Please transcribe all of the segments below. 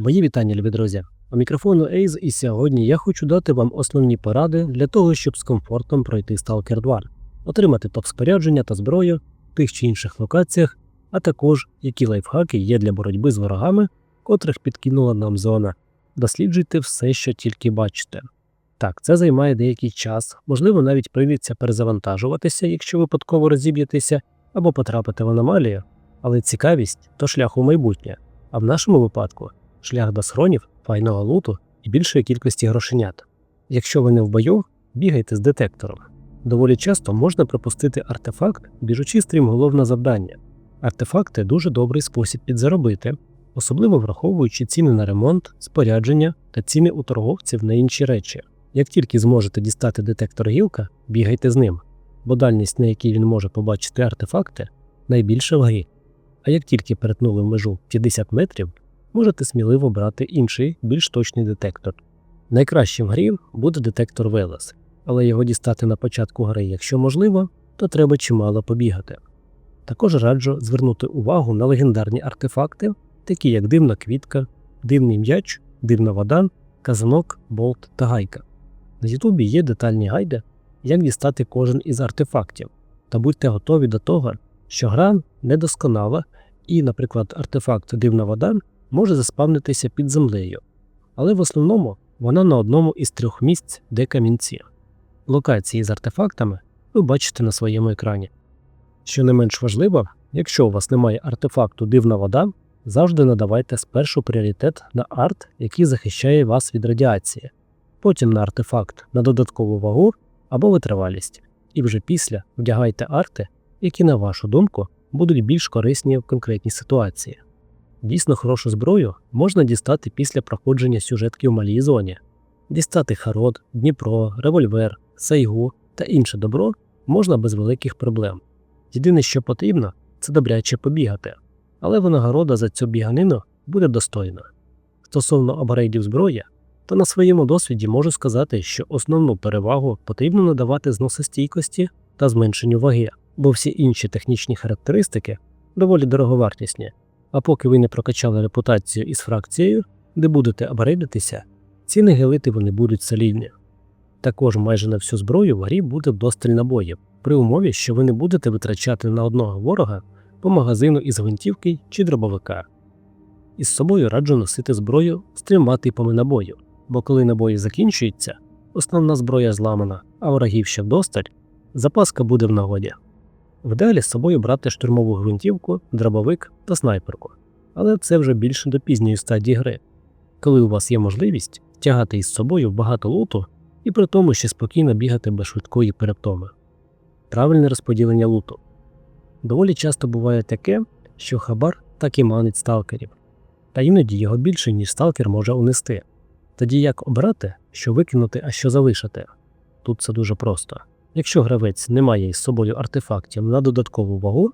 Мої вітання, любі друзі. У мікрофону Ейз, і сьогодні я хочу дати вам основні поради для того, щоб з комфортом пройти Stalker 2, отримати топ-спорядження та зброю в тих чи інших локаціях, а також які лайфхаки є для боротьби з ворогами, котрих підкинула нам зона. Досліджуйте все, що тільки бачите. Так, це займає деякий час, можливо, навіть прийдеться перезавантажуватися, якщо випадково розіб'єтеся або потрапите в аномалію, але цікавість то шлях у майбутнє, а в нашому випадку шлях до схронів, файного луту і більшої кількості грошенят. Якщо ви не в бою, бігайте з детектором. Доволі часто можна пропустити артефакт, біжучи стрімголов на завдання. Артефакти дуже добрий спосіб підзаробити, особливо враховуючи ціни на ремонт, спорядження та ціни у торговців на інші речі. Як тільки зможете дістати детектор гілка, бігайте з ним, бо дальність, на якій він може побачити артефакти, найбільша в грі. А як тільки перетнули межу 50 метрів, можете сміливо брати інший, більш точний детектор. Найкращим в грі буде детектор Велес, але його дістати на початку гри, якщо можливо, то треба чимало побігати. Також раджу звернути увагу на легендарні артефакти, такі як дивна квітка, дивний м'яч, дивна вода, казанок, болт та гайка. На Ютубі є детальні гайди, як дістати кожен із артефактів, та будьте готові до того, що гра недосконала і, наприклад, артефакт Дивна вода може заспавнитися під землею, але в основному вона на одному із трьох місць, де камінці. Локації з артефактами ви бачите на своєму екрані. Що не менш важливо, якщо у вас немає артефакту Дивна вода, завжди надавайте спершу пріоритет на арт, який захищає вас від радіації, потім на артефакт на додаткову вагу або витривалість, і вже після вдягайте арти, які, на вашу думку, будуть більш корисні в конкретній ситуації. Дійсно хорошу зброю можна дістати після проходження сюжетки в малій зоні. Дістати Харод, Дніпро, револьвер, Сайгу та інше добро можна без великих проблем. Єдине, що потрібно, це добряче побігати, але винагорода за цю біганину буде достойна. Стосовно апгрейдів зброї, то на своєму досвіді можу сказати, що основну перевагу потрібно надавати зносостійкості та зменшенню ваги, бо всі інші технічні характеристики доволі дороговартісні. А поки ви не прокачали репутацію із фракцією, де будете апгрейдитися, ціни гелити вони будуть солідні. Також майже на всю зброю в буде вдосталь набоїв, при умові, що ви не будете витрачати на одного ворога по магазину із гвинтівки чи дробовика. Із собою раджу носити зброю з трьома типами набою, бо коли набої закінчуються, основна зброя зламана, а ворогів ще вдосталь, запаска буде в нагоді. Вдалі з собою брати штурмову гвинтівку, дробовик та снайперку, але це вже більше до пізньої стадії гри, коли у вас є можливість тягати із собою багато луту і при тому ще спокійно бігати без швидкої перевтоми. Правильне розподілення луту. Доволі часто буває таке, що хабар так і манить сталкерів, та іноді його більше, ніж сталкер може унести. Тоді як обрати, що викинути, а що залишити? Тут це дуже просто. Якщо гравець не має із собою артефактів на додаткову вагу,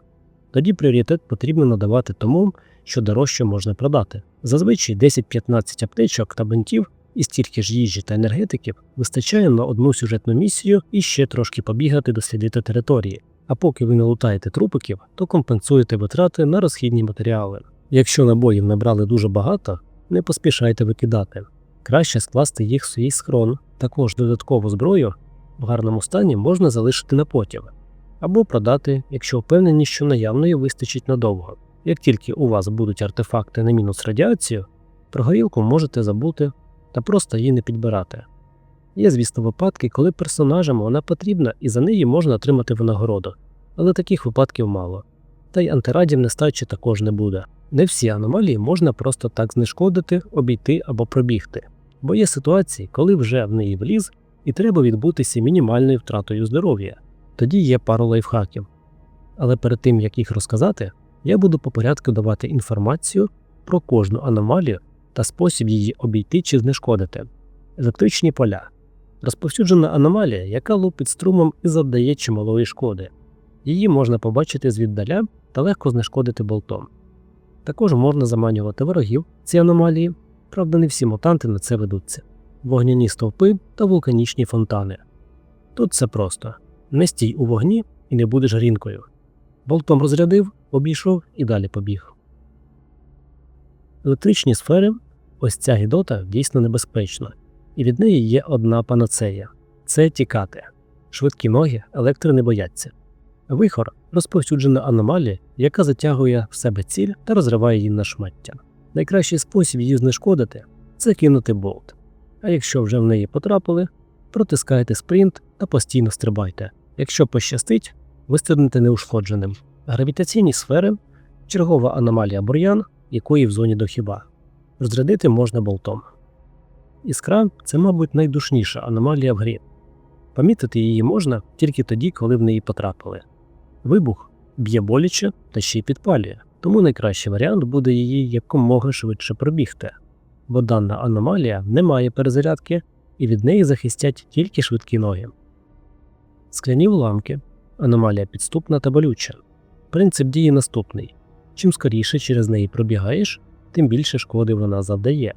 тоді пріоритет потрібно надавати тому, що дорожче можна продати. Зазвичай 10-15 аптечок та бинтів і стільки ж їжі та енергетиків вистачає на одну сюжетну місію і ще трошки побігати дослідити території. А поки ви не лутаєте трупиків, то компенсуєте витрати на розхідні матеріали. Якщо набоїв набрали дуже багато, не поспішайте викидати. Краще скласти їх в свій схрон, також додаткову зброю в гарному стані можна залишити на потім, або продати, якщо впевнені, що наявної вистачить надовго. Як тільки у вас будуть артефакти на мінус радіацію, про горілку можете забути та просто її не підбирати. Є, звісно, випадки, коли персонажам вона потрібна і за неї можна отримати винагороду, але таких випадків мало. Та й антирадів нестачі також не буде. Не всі аномалії можна просто так знешкодити, обійти або пробігти, бо є ситуації, коли вже в неї вліз і треба відбутися мінімальною втратою здоров'я. Тоді є пару лайфхаків. Але перед тим як їх розказати, я буду по порядку давати інформацію про кожну аномалію та спосіб її обійти чи знешкодити. Електричні поля розповсюджена аномалія, яка лупить струмом і завдає чималої шкоди. Її можна побачити звіддаля та легко знешкодити болтом. Також можна заманювати ворогів ці аномалії, правда, не всі мутанти на це ведуться вогняні стовпи та вулканічні фонтани. Тут все просто не стій у вогні і не будеш грінкою. Болтом розрядив, обійшов і далі побіг. Електричні сфери Ось ця гідота дійсно небезпечна, і від неї є одна панацея це тікати. Швидкі ноги електри не бояться. Вихор розповсюджена аномалія, яка затягує в себе ціль та розриває її на шмаття. Найкращий спосіб її знешкодити це кинути болт. А якщо вже в неї потрапили, протискайте спринт та постійно стрибайте. Якщо пощастить, вистрибнете неушкодженим. Гравітаційні сфери чергова аномалія бур'ян, якої в зоні дохіба. Розрядити можна болтом. Іскра це, мабуть, найдушніша аномалія в грі. Помітити її можна тільки тоді, коли в неї потрапили. Вибух б'є боляче та ще й підпалює, тому найкращий варіант буде її якомога швидше пробігти, бо дана аномалія не має перезарядки і від неї захистять тільки швидкі ноги. Скляні уламки аномалія підступна та болюча. Принцип дії наступний: чим скоріше через неї пробігаєш, тим більше шкоди вона завдає.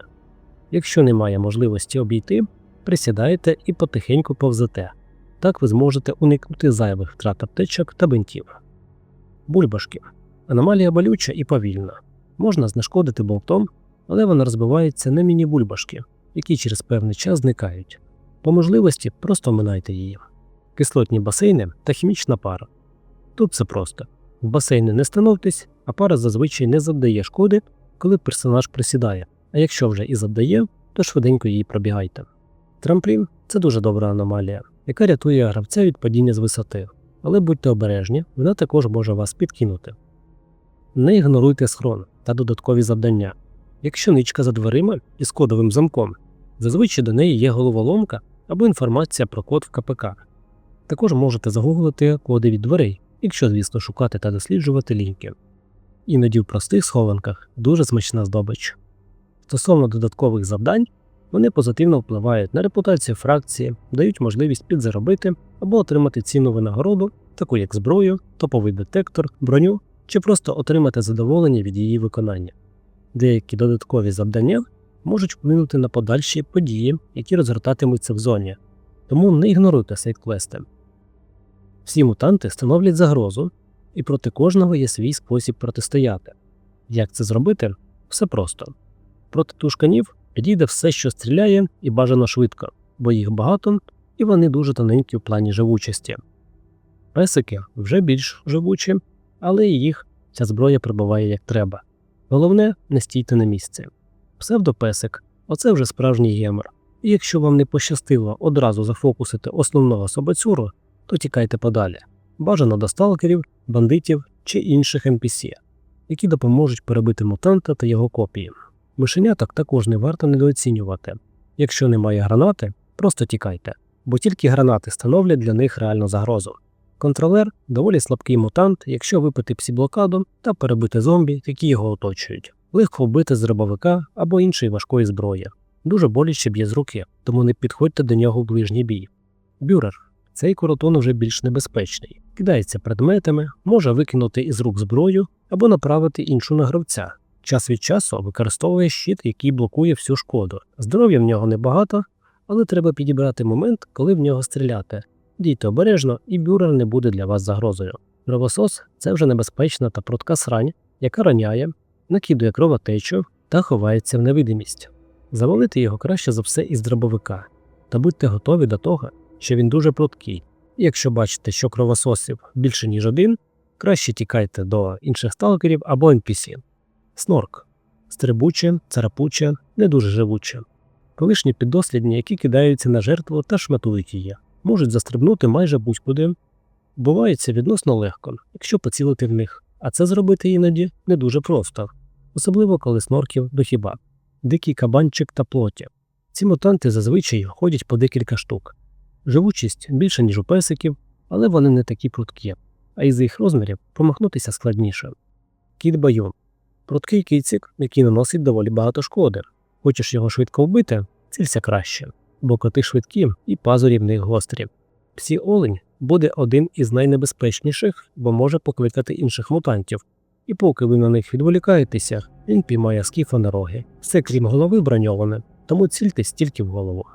Якщо немає можливості обійти, присідаєте і потихеньку повзете. Так ви зможете уникнути зайвих втрат аптечок та бинтів. Бульбашки. Аномалія болюча і повільна. Можна знешкодити болтом, але вона розбивається на міні-бульбашки, які через певний час зникають. По можливості просто минайте її. Кислотні басейни та хімічна пара. Тут все просто. В басейни не становтесь, а пара зазвичай не завдає шкоди, коли персонаж присідає, а якщо вже і завдає, то швиденько її пробігайте. Трамплін це дуже добра аномалія, яка рятує гравця від падіння з висоти, але будьте обережні, вона також може вас підкинути. Не ігноруйте схрон та додаткові завдання. Якщо ничка за дверима і з кодовим замком, зазвичай до неї є головоломка або інформація про код в КПК. Також можете загуглити коди від дверей, якщо, звісно, шукати та досліджувати лінки. Іноді в простих схованках дуже смачна здобич. Стосовно додаткових завдань, вони позитивно впливають на репутацію фракції, дають можливість підзаробити або отримати цінну винагороду, таку як зброю, топовий детектор, броню чи просто отримати задоволення від її виконання. Деякі додаткові завдання можуть вплинути на подальші події, які розгортатимуться в зоні, тому не ігноруйте сайт-квести. Всі мутанти становлять загрозу, і проти кожного є свій спосіб протистояти. Як це зробити? Все просто. Проти тушканів підійде все, що стріляє, і бажано швидко, бо їх багато і вони дуже тоненькі в плані живучості. Песики вже більш живучі, але їх ця зброя прибуває як треба. Головне, не стійте на місці. Псевдопесик оце вже справжній гемор. І якщо вам не пощастило одразу зафокусити основного собацюру, то тікайте подалі. Бажано до сталкерів, бандитів чи інших NPC, які допоможуть перебити мутанта та його копії. Мишеняток також не варто недооцінювати. Якщо немає гранати, просто тікайте, бо тільки гранати становлять для них реальну загрозу. Контролер доволі слабкий мутант, якщо випити псі-блокаду та перебити зомбі, які його оточують, легко вбити з дробовика або іншої важкої зброї. Дуже боляче б'є з руки, тому не підходьте до нього в ближній бій. Бюрер цей коротон уже більш небезпечний, кидається предметами, може викинути із рук зброю або направити іншу на гравця. Час від часу використовує щит, який блокує всю шкоду. Здоров'я в нього небагато, але треба підібрати момент, коли в нього стріляти. Дійте обережно, і бюрер не буде для вас загрозою. Кровосос це вже небезпечна та прудка срань, яка раняє, накидує кровотечу та ховається в невидимість. Завалити його краще за все із дробовика, та будьте готові до того, що він дуже прудкий. І якщо бачите, що кровососів більше ніж один, краще тікайте до інших сталкерів або NPC. Снорк стрибуче, царапуче, не дуже живуче. Колишні піддослідні, які кидаються на жертву та шматують її, можуть застрибнути майже будь-куди. Бувається відносно легко, якщо поцілити в них, а це зробити іноді не дуже просто, особливо коли снорків до хіба. Дикий кабанчик та плоті. Ці мутанти зазвичай ходять по декілька штук. Живучість більше, ніж у песиків, але вони не такі прудкі, а із їх розмірів промахнутися складніше. Кіт Байон Пруткий кицик, який наносить доволі багато шкоди. Хочеш його швидко вбити, цілься краще, бо коти швидкі і пазурі в них гострі. Псі олень буде один із найнебезпечніших, бо може покликати інших мутантів, і поки ви на них відволікаєтеся, він піймає скіфа на роги. Все крім голови броньоване, тому цільтесь тільки в голову.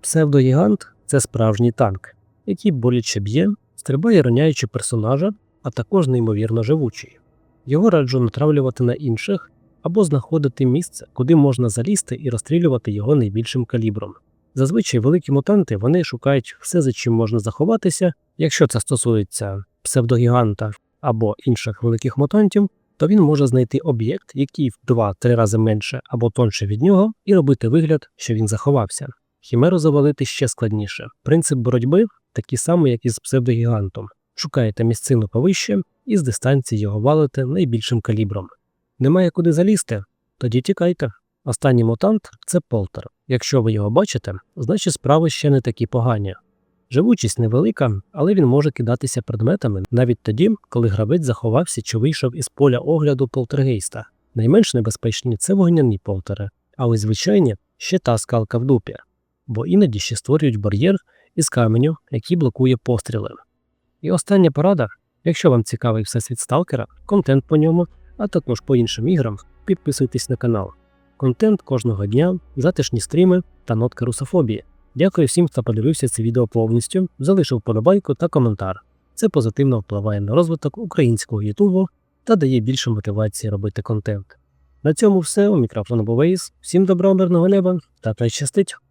Псевдогігант це справжній танк, який боляче б'є, стрибає роняючи персонажа, а також неймовірно живучий. Його раджу натравлювати на інших, або знаходити місце, куди можна залізти і розстрілювати його найбільшим калібром. Зазвичай великі мутанти вони шукають все, за чим можна заховатися. Якщо це стосується псевдогіганта або інших великих мутантів, то він може знайти об'єкт, який в 2-3 рази менше або тонше від нього, і робити вигляд, що він заховався. Хімеру завалити ще складніше. Принцип боротьби такий самий, як і з псевдогігантом. Шукаєте місцину повище і з дистанції його валите найбільшим калібром. Немає куди залізти? Тоді тікайте. Останній мутант це полтер. Якщо ви його бачите, значить справи ще не такі погані. Живучість невелика, але він може кидатися предметами навіть тоді, коли гравець заховався чи вийшов із поля огляду полтергейста. Найменш небезпечні це вогняні полтери, а ось звичайні ще та скалка в дупі, бо іноді ще створюють бар'єр із каменю, який блокує постріли. І остання порада, якщо вам цікавий всесвіт сталкера, контент по ньому, а також по іншим іграм, підписуйтесь на канал. Контент кожного дня, затишні стріми та нотка русофобії. Дякую всім, хто подивився це відео повністю, залишив подобайку та коментар. Це позитивно впливає на розвиток українського Ютубу та дає більше мотивації робити контент. На цьому все. У мікрофону був Ейс. Всім доброго мирного неба та хай щастить!